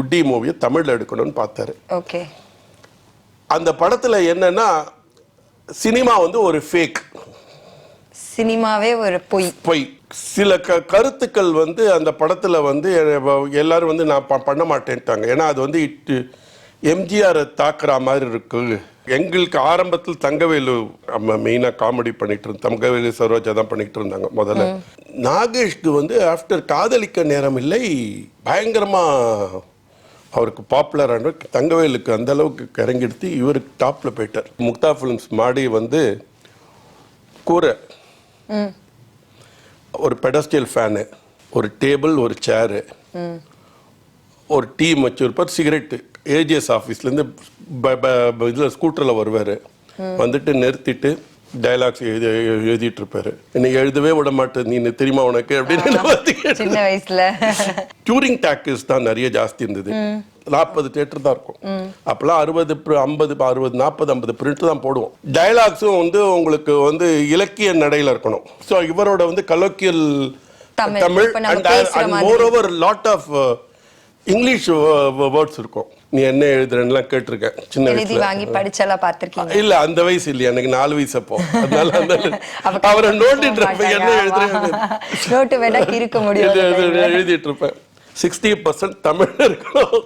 குட்டி மூவியை தமிழ்ல எடுக்கணும்னு பார்த்தாரு. ஓகே. அந்த படத்துல என்னன்னா சினிமா வந்து ஒரு ஃபேக் சினிமாவே ஒரு பொய். பொய். சில க கருத்துக்கள் வந்து அந்த படத்துல வந்து எல்லாரும் வந்து நான் பண்ண மாட்டேன்ட்டாங்க. ஏன்னா அது வந்து இட்டு எம்ஜிஆரை தாக்குற மாதிரி இருக்கு. எங்களுக்கு ஆரம்பத்தில் தங்கவேலு நம்ம மெயினாக காமெடி பண்ணிட்டு இருந்தோம் தங்கவேலு சரோஜா தான் பண்ணிட்டு இருந்தாங்க முதல்ல. நாகேஷ்க்கு வந்து ஆஃப்டர் காதலிக்க நேரம் இல்லை பயங்கரமா அவருக்கு பாப்புலரான தங்கவேலுக்கு அந்த அளவுக்கு கரங்கெடுத்து இவருக்கு டாப்ல போயிட்டார். முக்தா ஃபிலிம்ஸ் மாடி வந்து கூரை. ஒரு பெடஸ்டியல் ஃபேனு ஒரு டேபிள் ஒரு சேரு ஒரு டீம் வச்சிருப்பார் சிகரெட்டு ஏஜிஎஸ் ஆஃபீஸ்லேருந்து இதில் ஸ்கூட்டரில் வருவார். வந்துட்டு நிறுத்திட்டு டைலாக்ஸ் எழுதி எழுதிட்டு இருப்பாரு என்னை எழுதவே விட மாட்டேன். நீ தெரியுமா உனக்கு? அப்படின்னு சின்ன வயசுல. டூரிங் டாக்கஸ் தான் நிறைய ஜாஸ்தி இருந்தது. நாற்பது தேட்டர் தான் இருக்கும். அப்பெல்லாம் அறுபது ஐம்பது அறுபது நாற்பது ஐம்பது பிரிண்ட் தான் போடுவோம். டயலாக்ஸும் வந்து உங்களுக்கு வந்து இலக்கிய நடையில இருக்கணும். ஸோ இவரோட வந்து colloquial Tamil. And. Moreover lot of English words இருக்கும். நீ என்ன எழுதுறேன்னுலாம் கேட்டிருக்கேன். சின்ன வயசுல. வாங்கி படிச்செல்லாம் பார்த்திருக்கீங்க. இல்ல அந்த வயசு இல்லையா. எனக்கு நாலு வயசு அப்போ. அதனால அந்த அவரை நோண்டிட்டு இருப்பேன். என்ன. எழுதுறேன். நோட்டு வேணா இது- இது எழுதிட்டு இருப்பேன். சிக்ஸ்டி பர்சன்ட் தமிழ் இருக்கணும்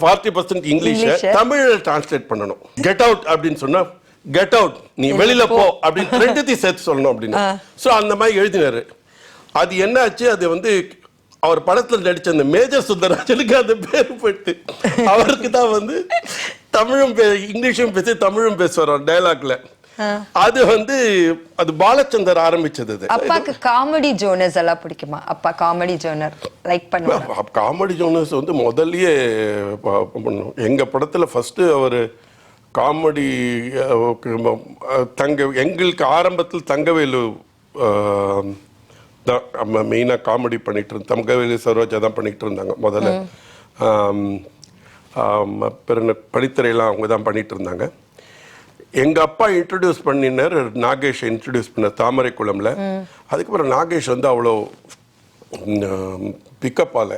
forty percent English. Tamil translate பண்ணணும். கெட் அவுட் அப்படின்னு சொன்னா கெட் அவுட் நீ வெளியில போ. அப்படின்னு ரெண்டுத்தையும் சேர்த்து சொல்லணும் அப்படின்னு. சோ அந்த மாதிரி எழுதினாரு. அது என்ன ஆச்சு அது வந்து அவர் படத்துல நடிச்ச அந்த மேஜர் சுந்தரராஜனுக்கு அந்த பேர் போயிட்டு அவருக்கு தான் வந்து தமிழும் பே- இங்கிலீஷும் பேசி தமிழும் பேசுவார் டயலாக்ல அது வந்து அது பாலச்சந்தர் ஆரம்பிச்சது அது. அப்பாக்கு காமெடி ஜோனர்ஸ் எல்லாம் பிடிக்குமா? அப்பா காமெடி ஜோனர் லைக் பண்ணுவாங்க காமெடி ஜோனர்ஸ் வந்து முதல்லயே பண்ணோம் எங்க படத்துல ஃபர்ஸ்ட் அவர் காமெடி தங்க எங்களுக்கு ஆரம்பத்தில் தங்கவேலு தான் நம்ம மெயினாக காமெடி பண்ணிட்டு இருந்தோம் தங்கவேலு சரோஜா தான் பண்ணிட்டு இருந்தாங்க முதல்ல பிறகு என்ன, படித்துறையெல்லாம் அவங்க தான் பண்ணிட்டு இருந்தாங்க எங்க அப்பா இன்ட்ரடியூஸ் பண்ணினார் நாகேஷ் இன்ட்ரடியூஸ் பண்ண தாமரை குளம்ல அதுக்கப்புறம் நாகேஷ் வந்து அவ்வளோ பிக்கப் ஆல.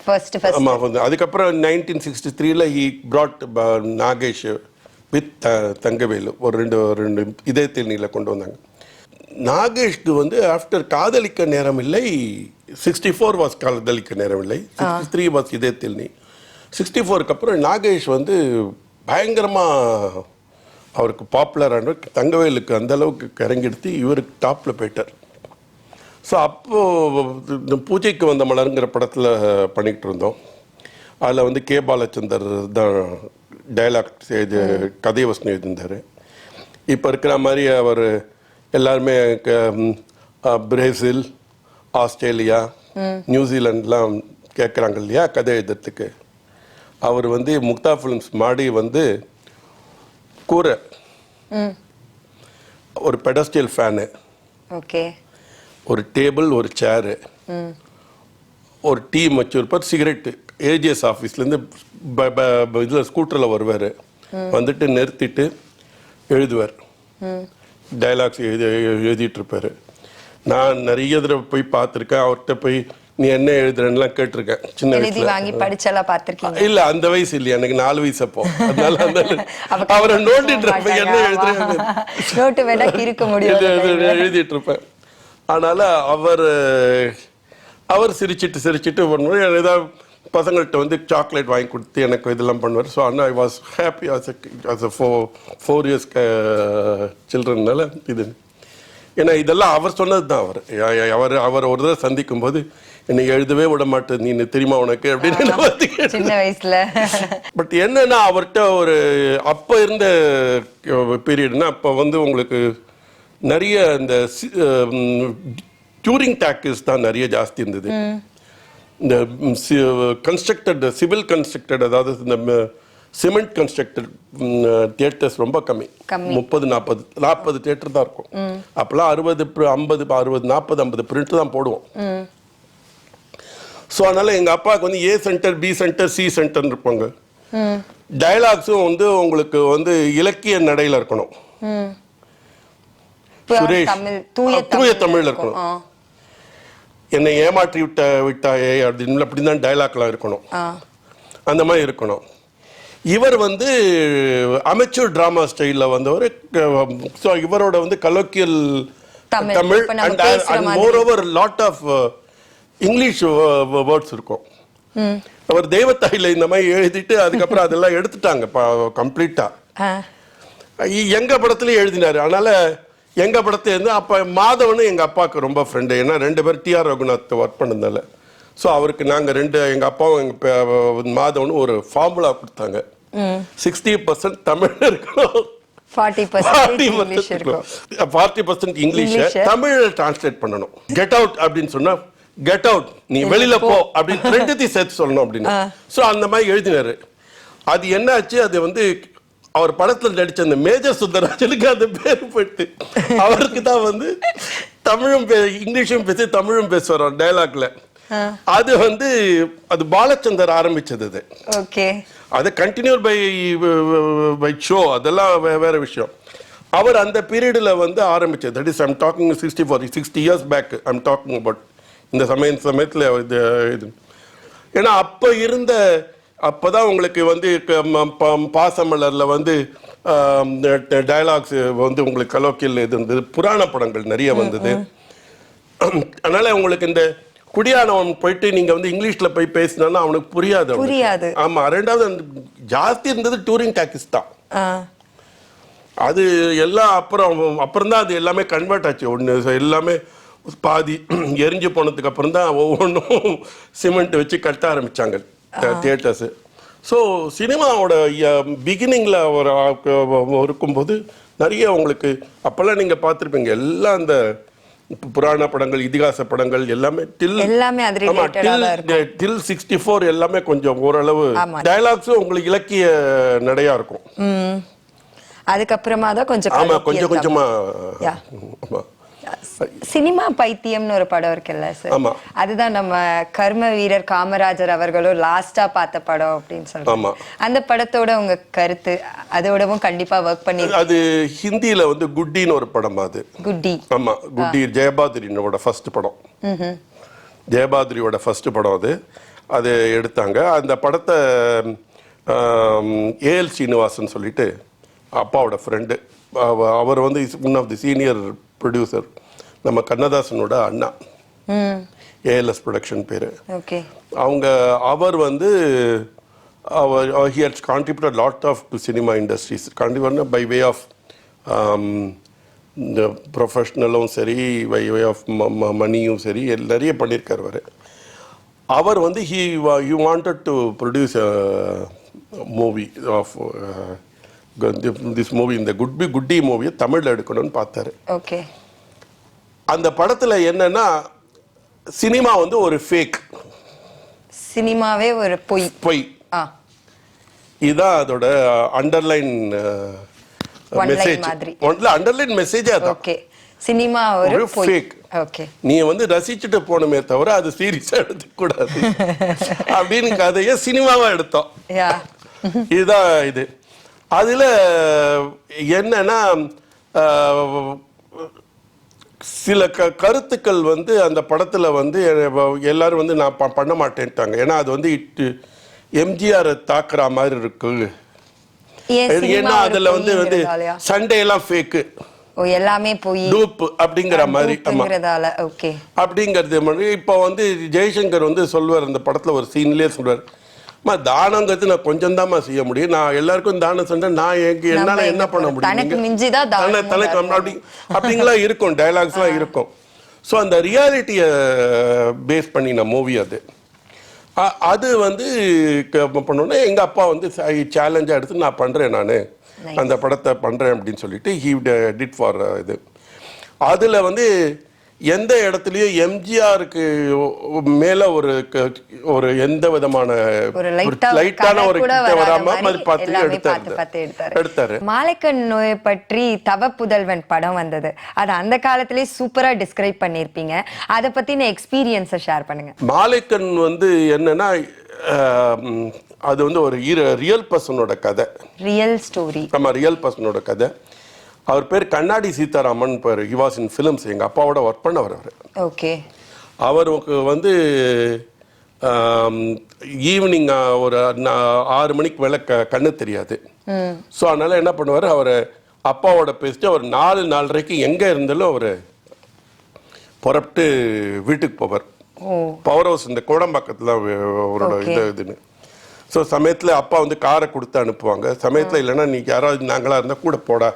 ஃபர்ஸ்ட் ஃபர்ஸ்ட் ஆமா வந்து அதுக்கப்புறம் நைன்டீன் சிக்ஸ்டி த்ரீல he brought Nagesh with Thangavelu ஒரு ரெண்டு ரெண்டு இதே தேனியில் கொண்டு வந்தாங்க. நாகேஷ்க்கு வந்து ஆஃப்டர் காதலிக்க நேரம் இல்லை சிக்ஸ்டி ஃபோர் வாஸ் காதலிக்க நேரம் இல்லை சிக்ஸ்டி த்ரீ வாஸ் இதே தேனி சிக்ஸ்டி ஃபோருக்கு அப்புறம் நாகேஷ் வந்து பயங்கரமா அவருக்கு பாப்புலரான தங்கவேலுக்கு அந்த அளவுக்கு கரங்கெடுத்து இவருக்கு டாப்ல போயிட்டார். ஸோ அப்போ இந்த பூஜைக்கு வந்த மலருங்கிற படத்தில் பண்ணிக்கிட்டு இருந்தோம். அதில் வந்து கே பாலச்சந்தர் தான் டைலாக் எழுதி கதை வசனம் எழுதியிருந்தார். இப்போ இருக்கிற மாதிரி அவர் எல்லாருமே பிரேசில் ஆஸ்திரேலியா நியூசிலாண்ட்லாம் கேட்குறாங்க இல்லையா கதை எழுதுறதுக்கு. அவர் வந்து முக்தா ஃபிலிம்ஸ் மாடி வந்து கூரை. ஒரு பெடஸ்டியல் ஃபேனு. ஓகே. ஒரு டேபிள் ஒரு சேரு. ஒரு டீம் வச்சிருப்பார் சிகரெட்டு. ஏஜிஎஸ் ஆஃபீஸ்லேருந்து இதில் ஸ்கூட்டரில் வருவார். வந்துட்டு நிறுத்திட்டு எழுதுவார். டைலாக்ஸ் எழுதி எழுதிட்டு இருப்பாரு நான் நிறைய தடவை போய் பார்த்துருக்கேன். அவர்கிட்ட போய் நீ என்ன எழுதுறேன்னுலாம் கேட்டிருக்கேன். சின்ன வயசுல. வாங்கி படிச்செல்லாம் பார்த்திருக்கீங்க. இல்ல அந்த வயசு இல்லையா. எனக்கு நாலு வயசு அப்போ. அதனால அவரை நோண்டிட்டு இருப்பேன். என்ன. எழுதுறேன். நோட்டு வேணா கிறுக்க முடியும். எழுதிட்டு இருப்பேன் அதனால அவர் அவர் சிரிச்சிட்டு சிரிச்சிட்டு பண்ணுவார் ஏதாவது பசங்கள்கிட்ட வந்து சாக்லேட் வாங்கி கொடுத்து எனக்கு இதெல்லாம் பண்ணுவார். ஸோ ஆனால் I was happy as as a four four years சில்ட்ரன்னால இது. ஏன்னா இதெல்லாம் அவர் சொன்னது தான் அவர் அவர் அவர் ஒரு தடவை சந்திக்கும் போது என்னை எழுதவே விட மாட்டேன் நீ தெரியுமா உனக்கு? அப்படின்னு சின்ன வயசுல. பட் என்னன்னா அவர்கிட்ட ஒரு அப்ப இருந்த பீரியட்னா அப்ப வந்து உங்களுக்கு நிறைய இந்த டூரிங் டாக்கஸ் தான் நிறைய ஜாஸ்தி இருந்தது. இந்த கன்ஸ்ட்ரக்டட் சிவில் கன்ஸ்ட்ரக்டட் அதாவது இந்த சிமெண்ட் கன்ஸ்ட்ரக்டட் தியேட்டர்ஸ் ரொம்ப கம்மி. முப்பது நாற்பது நாற்பது தியேட்டர் தான் இருக்கும். அப்பெல்லாம் அறுபது ஐம்பது அறுபது நாற்பது ஐம்பது பிரிண்ட் தான் போடுவோம். ஸோ அதனால எங்க அப்பாவுக்கு வந்து A centre B centre C centre இருப்பாங்க. டயலாக்ஸும் வந்து உங்களுக்கு வந்து இலக்கிய நடையில இருக்கணும். சுரேஷ். தூய தமிழ்ல இருக்கணும். என்னை ஏமாற்றி விட்ட விட்டாயே. அப்படின்னு அப்படி தான் டைலாக்லாம் இருக்கணும். அந்த மாதிரி இருக்கணும். இவர் வந்து அமைச்சர் டிராமா ஸ்டைலில் வந்தவர். ஸோ இவரோட வந்து colloquial Tamil. And and. Moreover lot of English words இருக்கும். அவர் தெய்வத்தாயில இந்த மாதிரி எழுதிட்டு அதுக்கப்புறம் அதெல்லாம் எடுத்துட்டாங்க கம்ப்ளீட்டா ஆ. எங்க படத்துலயும் எழுதினாரு. அதனால எங்க படத்துல இருந்து அப்ப மாதவனும் எங்க அப்பாவுக்கு ரொம்ப ஃப்ரெண்டு ஏன்னா ரெண்டு பேர் டிஆர் ரகுநாத் ஒர்க் பண்ணதால ஸோ அவருக்கு நாங்க ரெண்டு எங்க அப்பாவும் எங்க பே- மாதவனும் ஒரு ஃபார்முலா கொடுத்தாங்க. சிக்ஸ்டி பர்சன்ட் தமிழ் இருக்கணும். ஃபார்ட்டி பர்சன்ட் இங்கிலீஷ் இருக்கும் forty percent English English. Tamil translate பண்ணணும். கெட் அவுட் அப்படின்னு சொன்னா கெட் அவுட் நீ வெளியில போ. அப்படின்னு ரெண்டுத்தையும் சேர்த்து சொல்லணும் அப்படின்னு. ஸோ அந்த மாதிரி எழுதினாரு. அது என்னாச்சு? அது வந்து அவர் படத்துல நடிச்ச அந்த மேஜர் சுந்தரராஜனுக்கு அந்த பேர் போயிட்டு அவருக்கு தான் வந்து தமிழும் இங்கிலீஷும் பேசி தமிழும் பேசுவார் டைலாக்ல அது வந்து அது பாலச்சந்தர் ஆரம்பிச்சது அது. அது கண்டினியூ பை பை ஷோ அதெல்லாம் வேற விஷயம். அவர் அந்த பீரியடில் வந்து ஆரம்பிச்சது. That is I'm talking sixty four sixty years back I'm talking about இந்த சமய சமயத்தில் இது இது. ஏன்னா அப்போ இருந்த அப்பதான் உங்களுக்கு வந்து பாசமலரில் வந்து டயலாக்ஸ் வந்து உங்களுக்கு கலோக்கியல் இது இருந்தது புராண படங்கள் நிறைய வந்தது. அதனால உங்களுக்கு இந்த குடியானவன் போயிட்டு நீங்க வந்து இங்கிலீஷ்ல போய் பேசினா அவனுக்கு புரியாது. புரியாது. ஆமா ரெண்டாவது அந்த ஜாஸ்தி இருந்தது டூரிங் டாக்கிஸ் தான். அது எல்லாம் அப்புறம் அப்புறம் தான் அது எல்லாமே கன்வெர்ட் ஆச்சு. ஒன்று எல்லாமே பாதி எரிஞ்சு போனதுக்கு அப்புறம் தான் ஒவ்வொன்றும் சிமெண்ட் வச்சு கட்ட ஆரம்பிச்சாங்க. தியேட்டர்ஸ் ஸோ சினிமாவோட பிகினிங்கில் ஒரு இருக்கும்போது நிறைய உங்களுக்கு அப்போல்லாம் நீங்கள் பார்த்துருப்பீங்க. எல்லாம் அந்த புராண படங்கள் இதிகாச படங்கள் எல்லாமே டில் எல்லாமே. டில் சிக்ஸ்டி ஃபோர் எல்லாமே கொஞ்சம் ஓரளவு. டயலாக்ஸும் உங்களுக்கு இலக்கிய நடையா இருக்கும். அதுக்கப்புறமா தான் கொஞ்சம் ஆமா கொஞ்சம் கொஞ்சமா சினிமா பைத்தியம்னு ஒரு படம் இருக்குல்ல சார். அதுதான் நம்ம கர்ம வீரர் காமராஜர் அவர்களும் லாஸ்டா பார்த்த படம் அப்படின்னு. சொல்றாங்க அந்த படத்தோட உங்க கருத்து அதோடவும் கண்டிப்பா ஒர்க் பண்ணி அது ஹிந்தியில வந்து குட்டின்னு ஒரு படம் அது. குட்டி. ஆமா குட்டி ஜெயபாதிரியோட ஃபர்ஸ்ட் படம். ஜெயபாதிரியோட ஃபர்ஸ்ட் படம் அது. அது எடுத்தாங்க. அந்த படத்தை ஏஎல் ஸ்ரீனிவாசன் சொல்லிட்டு அப்பாவோட ஃப்ரெண்டு அவர் வந்து one of the senior producer நம்ம கண்ணதாசனோட அண்ணா. ம். ஏஎல்எஸ் ப்ரொடக்ஷன் பேர். ஓகே. அவங்க அவர் வந்து அவர் he has contributed lot of to cinema industries contribute by way of இந்த ப்ரொஃபஷ்னலும் சரி பை வே ஆஃப் மணியும் சரி நிறைய பண்ணியிருக்கார் அவர். அவர் வந்து he you wanted to produce movie of this movie இந்த குட் பி குட்டி மூவியை தமிழில் எடுக்கணும்னு பார்த்தாரு. ஓகே. அந்த படத்தில் என்னன்னா சினிமா வந்து ஒரு ஃபேக் சினிமாவே ஒரு பொய். பொய். இதுதான் அதோட அண்டர்லைன் மெசேஜ். ஒன்ல அண்டர்லைன் மெசேஜே அதான். ஓகே சினிமா ஒரு fake. ஓகே நீ வந்து ரசிச்சுட்டு போகணுமே தவிர அது சீரியஸா எடுத்துக்க கூடாது. அப்படின்னு கதையை சினிமாவா எடுத்தோம். யா. இதுதான் இது. அதுல என்னன்னா சில க கருத்துக்கள் வந்து அந்த படத்துல வந்து எல்லாரும் வந்து நான் ப- பண்ண மாட்டேன்ட்டாங்க. ஏன்னா அது வந்து இட்டு எம்ஜிஆர் தாக்குற மாதிரி இருக்கு. ஏன்னா அதுல வந்து வந்து பொய்ங்கிறதாலயா? சண்டே எல்லாம் ஃபேக்கு ஓ எல்லாமே பொய். டூப் அப்படிங்கிற மாதிரி அப்படிங்கிறது மாதிரி இப்போ வந்து ஜெய்சங்கர் வந்து சொல்வார் அந்த படத்துல ஒரு சீன்லயே சொல்வார். அம்மா தானங்கிறது நான் கொஞ்சம் தாம்மா செய்ய முடியும். நான் எல்லாருக்கும் தானம் செஞ்சா நான் எங்க என்னால என்ன பண்ண முடியும்? தானம் தனக்கு. அப்படி அப்படிங்கலாம் இருக்கும் டயலாக்ஸ்லாம் இருக்கும். ஸோ அந்த ரியாலிட்டியை பேஸ் பண்ணின மூவி அது. அது வந்து பண்ணோன்னே எங்க அப்பா வந்து சேலஞ்சாக எடுத்து நான் பண்றேன் நான். அந்த படத்தை பண்றேன் அப்படின்னு சொல்லிட்டு ஹீ டிட் ஃபார் இது. அதுல வந்து எந்த இடத்துலயும் எம்ஜிஆருக்கு மேல ஒரு ஒரு எந்த விதமான ஒரு லைட்டான வராம மாதிரி பார்த்து எடுத்தாரு. மாலைக்கண் நோயை பற்றி தவ புதல்வன் படம் வந்தது. அது அந்த காலத்திலேயே சூப்பரா டிஸ்கிரைப் பண்ணிருப்பீங்க அதை பத்தின எக்ஸ்பீரியன்ஸை ஷேர் பண்ணுங்க. மாலைக்கன் வந்து என்னன்னா ஆம், அது வந்து ஒரு ரியல் பர்சனோட கதை. ரியல் ஸ்டோரி நம்ம ரியல் பர்சனோட கதை. அவர் பேர் கண்ணாடி சீதாராமன் பேர். வாஸ் இன் ஃபிலிம்ஸ் எங்கள் அப்பாவோட ஒர்க் பண்ணவர் அவர். ஓகே அவருக்கு வந்து ஈவினிங் ஒரு ஆறு மணிக்கு மேலே க கண்ணு தெரியாது. ஸோ அதனால என்ன பண்ணுவார்? அவர் அப்பாவோட பேசிட்டு அவர் நாலு நாலரைக்கு எங்கே இருந்தாலும் அவர் புறப்பட்டு வீட்டுக்கு போவார். பவர் ஹவுஸ் இந்த கோடம்பாக்கத்தில் அவரோட. இது இதுன்னு. ஸோ சமயத்தில் அப்பா வந்து காரை கொடுத்து அனுப்புவாங்க. சமயத்தில் இல்லைன்னா நீ யாராவது நாங்களாக இருந்தால் கூட போடா.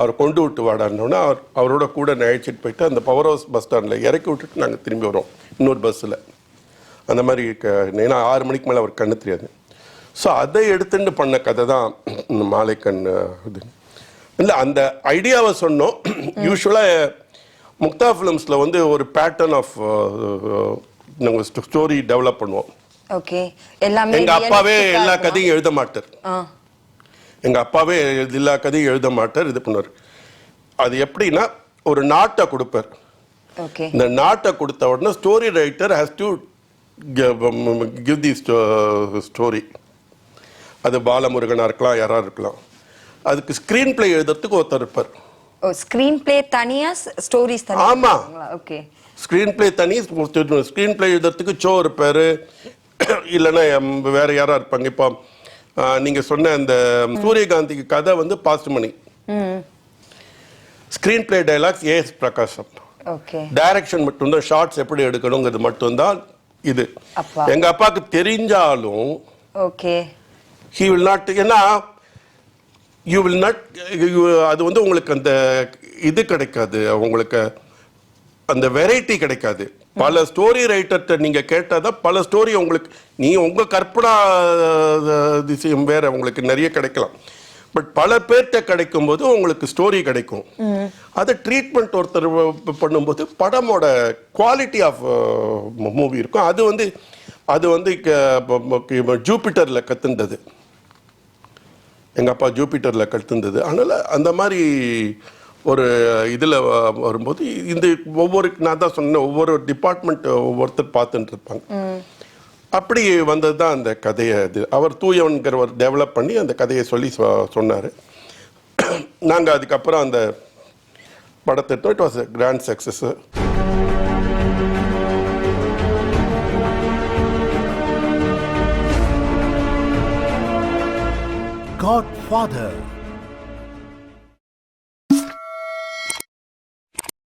அவர் கொண்டு விட்டு வாடான்னொன்னே அவர் அவரோட கூட நான் அழைச்சிட்டு போயிட்டு அந்த பவர் ஹவுஸ் பஸ் ஸ்டாண்டில் இறக்கி விட்டுட்டு நாங்கள் திரும்பி வரோம் இன்னொரு பஸ்ஸில் அந்த மாதிரி க ஏன்னா ஆறு மணிக்கு மேலே அவர் கண்ணு தெரியாது. ஸோ அதை எடுத்துட்டு பண்ண கதை தான் இந்த மாலைக்கண் இது. இல்லை அந்த ஐடியாவை சொன்னோம். யூஸ்வலாக முக்தா ஃபிலிம்ஸில் வந்து ஒரு பேட்டர்ன் ஆஃப் நாங்கள் ஸ்டோரி டெவலப் பண்ணுவோம். ஓகே எல்லாமே எங்க அப்பாவே எல்லா? கதையும் எழுத மாட்டார். ஆ எங்க அப்பாவே எல்லா கதையும் எழுத மாட்டார் இது பண்ணுவார். அது எப்படின்னா ஒரு நாட்டை கொடுப்பார். ஓகே. இந்த நாட்டை கொடுத்த உடனே story writer has to give the story அது பாலமுருகனாக இருக்கலாம் யாராக இருக்கலாம். அதுக்கு ஸ்க்ரீன் பிளே எழுதுறதுக்கு ஒருத்தர் இருப்பார். ஸ்கிரீன் பிளே தனியா ஸ்டோரிஸ் ஆமா. ஓகே. ஸ்க்ரீன் பிளே தனி ஸ்க்ரீன் பிளே எழுதுறதுக்கு சோ இருப்பார். இல்லைன்னா வேற யாரா இருப்பாங்க. இப்போ நீங்க சொன்ன அந்த சூரியகாந்திக்கு கதை வந்து பாஸ்ட்மணி ம் screenplay dialogues A S Prakasam direction மட்டும்தான் ஷார்ட்ஸ் எப்படி எடுக்கணுங்கிறது மட்டும்தான் இது. எங்க அப்பாவுக்கு தெரிஞ்சாலும் ஓகே ஹி வில் நாட் ஏன்னா யூ வில் நாட் அது வந்து உங்களுக்கு அந்த இது கிடைக்காது உங்களுக்கு அந்த வெரைட்டி கிடைக்காது. பல ஸ்டோரி ரைட்டர்கிட்ட நீங்கள் கேட்டால் தான் பல ஸ்டோரி உங்களுக்கு நீ உங்கள் கற்பனா திசையும் வேற உங்களுக்கு நிறைய கிடைக்கலாம். பட் பல பேர்கிட்ட கிடைக்கும் போது உங்களுக்கு ஸ்டோரி கிடைக்கும். அதை ட்ரீட்மெண்ட் ஒருத்தர் பண்ணும்போது படமோட குவாலிட்டி ஆஃப் மூவி இருக்கும். அது வந்து அது வந்து ஜூபிட்டரில் கற்றுந்தது எங்கள் அப்பா ஜூபிட்டரில் கற்றுந்தது அதனால் அந்த மாதிரி ஒரு இதில் வரும்போது இந்த ஒவ்வொரு நான் தான் சொன்னேன் ஒவ்வொரு டிபார்ட்மெண்ட் ஒவ்வொருத்தர் பார்த்துட்டு இருப்பாங்க. அப்படி வந்தது தான் அந்த கதையை இது. அவர் தூயவன்கிறவர் டெவலப் பண்ணி அந்த கதையை சொல்லி சொன்னார். நாங்கள் அதுக்கப்புறம் அந்த படத்தை it was grand success Godfather.